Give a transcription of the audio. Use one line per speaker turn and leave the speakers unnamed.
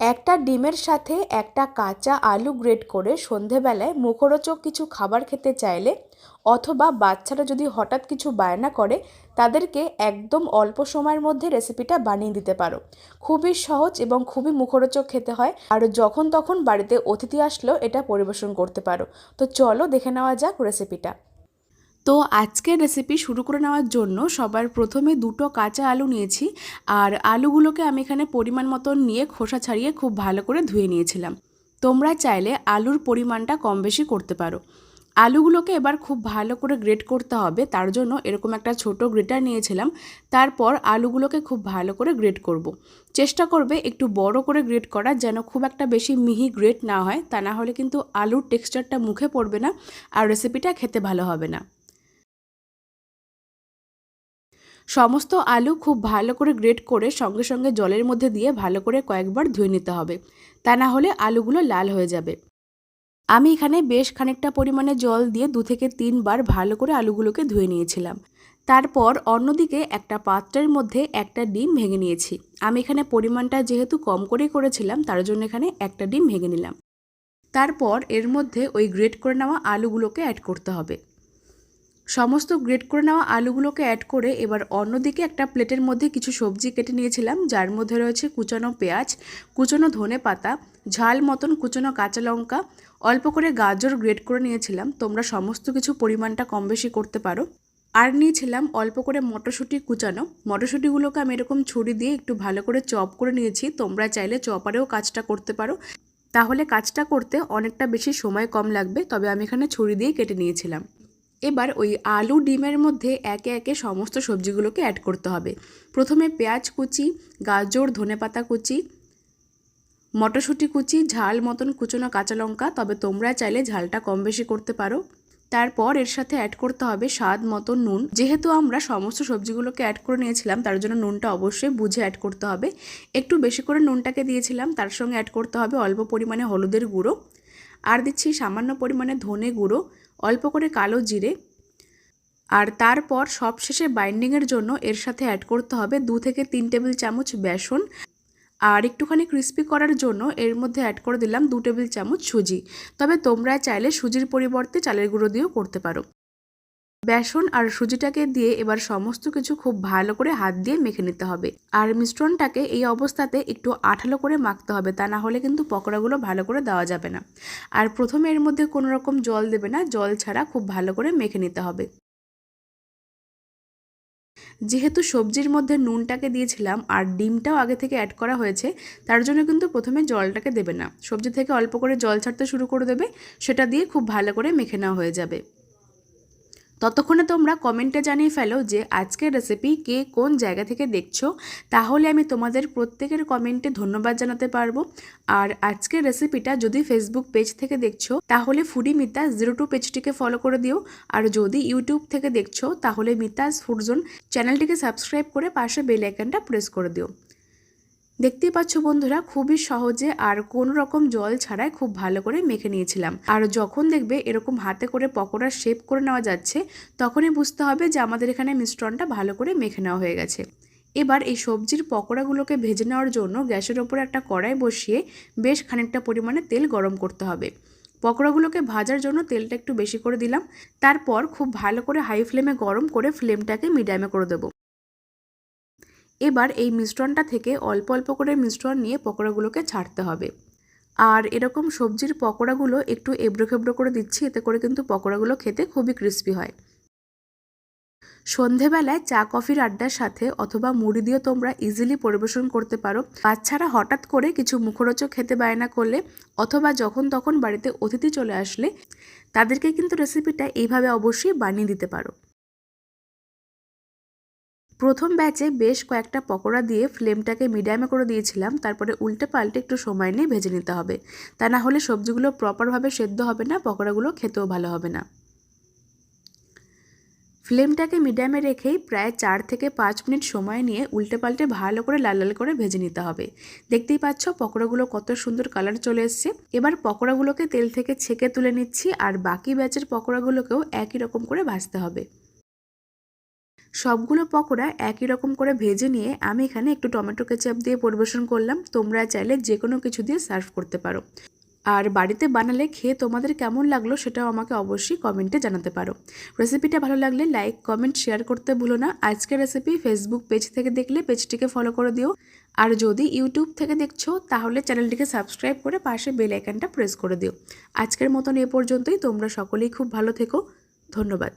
একটা ডিমের সাথে একটা কাঁচা আলু গ্রেট করে সন্ধেবেলায় মুখরোচক কিছু খাবার খেতে চাইলে অথবা বাচ্চারা যদি হঠাৎ কিছু বায়না করে, তাদেরকে একদম অল্প সময়ের মধ্যে রেসিপিটা বানিয়ে দিতে পারো। খুবই সহজ এবং খুবই মুখরোচক খেতে হয়। আর যখন তখন বাড়িতে অতিথি আসলেও এটা পরিবেশন করতে পারো। তো চলো দেখে নেওয়া যাক রেসিপিটা। তো আজকের রেসিপি শুরু করে নেওয়ার জন্য সবার প্রথমে দুটো কাঁচা আলু নিয়েছি, আর আলুগুলোকে আমি এখানে পরিমাণ মতন নিয়ে খোসা ছাড়িয়ে খুব ভালো করে ধুয়ে নিয়েছিলাম। তোমরা চাইলে আলুর পরিমাণটা কম বেশি করতে পারো। আলুগুলোকে এবার খুব ভালো করে গ্রেট করতে হবে, তার জন্য এরকম একটা ছোট গ্রেটার নিয়েছিলাম, তারপর আলুগুলোকে খুব ভালো করে গ্রেট করব। চেষ্টা করবে একটু বড় করে গ্রেট করা যেন খুব একটা বেশি মিহি গ্রেট না হয়, তা না হলে কিন্তু আলুর টেক্সচারটা মুখে পড়বে না, আর রেসিপিটা খেতে ভালো হবে না। সমস্ত আলু খুব ভালো করে গ্রেট করে সঙ্গে সঙ্গে জলের মধ্যে দিয়ে ভালো করে কয়েকবার ধুয়ে নিতে হবে। তা না হলে আলুগুলো লাল হয়ে যাবে। আমি এখানে বেশ খানিকটা পরিমাণে জল দিয়ে দু থেকে তিনবার ভালো করে আলুগুলোকে ধুয়ে নিয়েছিলাম। তারপর অন্যদিকে একটা পাত্রের মধ্যে একটা ডিম ভেঙে নিয়েছি। আমি এখানে পরিমাণটা যেহেতু কম করেই করেছিলাম, তার জন্য এখানে একটা ডিম ভেঙে নিলাম। তারপর এর মধ্যে ওই গ্রেট করে নেওয়া আলুগুলোকে অ্যাড করতে হবে। সমস্ত গ্রেট করে নেওয়া আলুগুলোকে অ্যাড করে এবার অন্যদিকে একটা প্লেটের মধ্যে কিছু সবজি কেটে নিয়েছিলাম, যার মধ্যে রয়েছে কুচানো পেঁয়াজ, কুচানো ধনে পাতা, ঝাল মতন কুচানো কাঁচা লঙ্কা, অল্প করে গাজর গ্রেট করে নিয়েছিলাম। তোমরা সমস্ত কিছু পরিমাণটা কম বেশি করতে পারো। আর নিয়েছিলাম অল্প করে মটরশুঁটি কুচানো। মটরশুঁটিগুলোকে আমি এরকম ছুরি দিয়ে একটু ভালো করে চপ করে নিয়েছি। তোমরা চাইলে চপারেও কাজটা করতে পারো। তাহলে কাজটা করতে অনেকটা বেশি সময় কম লাগবে, তবে আমি এখানে ছুরি দিয়ে কেটে নিয়েছিলাম। এবার ওই আলু ডিমের মধ্যে একে একে সমস্ত সবজিগুলোকে অ্যাড করতে হবে। প্রথমে পেঁয়াজ কুচি, গাজর, ধনেপাতা কুচি, মটরশুঁটি কুচি, ঝাল মতন কুচনো কাঁচা লঙ্কা, তবে তোমরা চাইলে ঝালটা কম বেশি করতে পারো। তারপর এর সাথে অ্যাড করতে হবে স্বাদ মতো নুন। যেহেতু আমরা সমস্ত সবজিগুলোকে অ্যাড করে নিয়েছিলাম, তার জন্য নুনটা অবশ্যই বুঝে অ্যাড করতে হবে। একটু বেশি করে নুনটাকে দিয়েছিলাম, তার সঙ্গে অ্যাড করতে হবে অল্প পরিমাণে হলুদের গুঁড়ো। আর দিচ্ছি সামান্য পরিমাণে ধনে গুঁড়ো। অল্প করে কালো জিরে আর তারপর সবশেষে বাইন্ডিংয়ের জন্য এর সাথে অ্যাড করতে হবে দু থেকে তিন টেবিল চামচ বেসন আর একটুখানি ক্রিস্পি করার জন্য এর মধ্যে অ্যাড করে দিলাম দু টেবিল চামচ সুজি। তবে তোমরা চাইলে সুজির পরিবর্তে চালের গুঁড়ো দিয়েও করতে পারো। বেসন আর সুজিটাকে দিয়ে এবার সমস্ত কিছু খুব ভালো করে হাত দিয়ে মেখে নিতে হবে। আর মিশ্রণটাকে এই অবস্থাতে একটু আঠালো করে মাখতে হবে, তা না হলে কিন্তু পকোড়াগুলো ভালো করে দেওয়া যাবে না। আর প্রথমে এর মধ্যে কোনো রকম জল দেবে না, জল ছাড়া খুব ভালো করে মেখে নিতে হবে। যেহেতু সবজির মধ্যে নুনটাকে দিয়েছিলাম আর ডিমটাও আগে থেকে অ্যাড করা হয়েছে, তার জন্য কিন্তু প্রথমে জলটাকে দেবে না। সবজি থেকে অল্প করে জল ছাড়তে শুরু করে দেবে, সেটা দিয়ে খুব ভালো করে মেখে নেওয়া হয়ে যাবে। ততক্ষণে তোমরা কমেন্টে জানিয়ে ফেলো যে আজকের রেসিপি কে কোন জায়গা থেকে দেখছ। তাহলে আমি তোমাদের প্রত্যেকের কমেন্টে ধন্যবাদ জানাতে পারব। আর আজকের রেসিপিটা যদি ফেসবুক পেজ থেকে দেখছ, তাহলে ফুডি মিতাস জিরো টু পেজটিকে ফলো করে দিও। আর যদি ইউটিউব থেকে দেখছ, তাহলে মিতাস ফুডজোন চ্যানেলটিকে সাবস্ক্রাইব করে পাশে বেল আইকনটা প্রেস করে দিও। দেখতেই পাচ্ছ বন্ধুরা, খুবই সহজে আর কোনো রকম জল ছাড়াই খুব ভালো করে মেখে নিয়েছিলাম। আর যখন দেখবে এরকম হাতে করে পকোড়া শেপ করে নেওয়া যাচ্ছে, তখনই বুঝতে হবে যে আমাদের এখানে মিশ্রণটা ভালো করে মেখে নেওয়া হয়ে গেছে। এবার এই সবজির পকোড়াগুলোকে ভেজে নেওয়ার জন্য গ্যাসের ওপরে একটা কড়াই বসিয়ে বেশ খানিকটা পরিমাণে তেল গরম করতে হবে। পকোড়াগুলোকে ভাজার জন্য তেলটা একটু বেশি করে দিলাম। তারপর খুব ভালো করে হাই ফ্লেমে গরম করে ফ্লেমটাকে মিডিয়ামে করে দেবো। এবার এই মিশ্রণটা থেকে অল্প অল্প করে মিশ্রণ নিয়ে পকোড়াগুলোকে ছাড়তে হবে। আর এরকম সবজির পকোড়াগুলো একটু এবড়ো খেবড়ো করে দিচ্ছি, এতে করে কিন্তু পকোড়াগুলো খেতে খুবই ক্রিস্পি হয়। সন্ধেবেলায় চা, কফির আড্ডার সাথে অথবা মুড়ি দিয়ে তোমরা ইজিলি পরিবেশন করতে পারো। বাচ্চারা হঠাৎ করে কিছু মুখরোচক খেতে বায়না করলে অথবা যখন তখন বাড়িতে অতিথি চলে আসলে তাদেরকে কিন্তু রেসিপিটা এইভাবে অবশ্যই বানিয়ে দিতে পারো। প্রথম ব্যাচে বেশ কয়েকটা পকোড়া দিয়ে ফ্লেমটাকে মিডিয়ামে করে দিয়েছিলাম, তারপরে উল্টে পাল্টে একটু সময় নিয়ে ভেজে নিতে হবে। তা না হলে সবজিগুলো প্রপারভাবে সেদ্ধ হবে না, পকোড়াগুলো খেতেও ভালো হবে না। ফ্লেমটাকে মিডিয়ামে রেখেই প্রায় চার থেকে পাঁচ মিনিট সময় নিয়ে উল্টে পাল্টে ভালো করে লাল লাল করে ভেজে নিতে হবে। দেখতেই পাচ্ছ পকোড়াগুলো কত সুন্দর কালার চলে এসছে। এবার পকোড়াগুলোকে তেল থেকে ছেঁকে তুলে নিচ্ছি, আর বাকি ব্যাচের পকোড়াগুলোকেও একই রকম করে ভাজতে হবে। সবগুলো পকোড়া একই রকম করে ভেজে নিয়ে আমি এখানে একটু টমেটো কেচাপ দিয়ে পরিবেশন করলাম। তোমরা চাইলে যে কোনো কিছু দিয়ে সার্ভ করতে পারো। আর বাড়িতে বানালে খেয়ে তোমাদের কেমন লাগল সেটাও আমাকে অবশ্যই কমেন্টে জানাতে পারো। রেসিপিটা ভালো লাগলে লাইক, কমেন্ট, শেয়ার করতে ভুলো না। আজকের রেসিপি ফেসবুক পেজ থেকে দেখলে পেজটিকে ফলো করে দিও। আর যদি ইউটিউব থেকে দেখছ, তাহলে চ্যানেলটিকে সাবস্ক্রাইব করে পাশে বেল আইকনটা প্রেস করে দিও। আজকের মতন এ পর্যন্তই। তোমরা সকলেই খুব ভালো থেকো। ধন্যবাদ।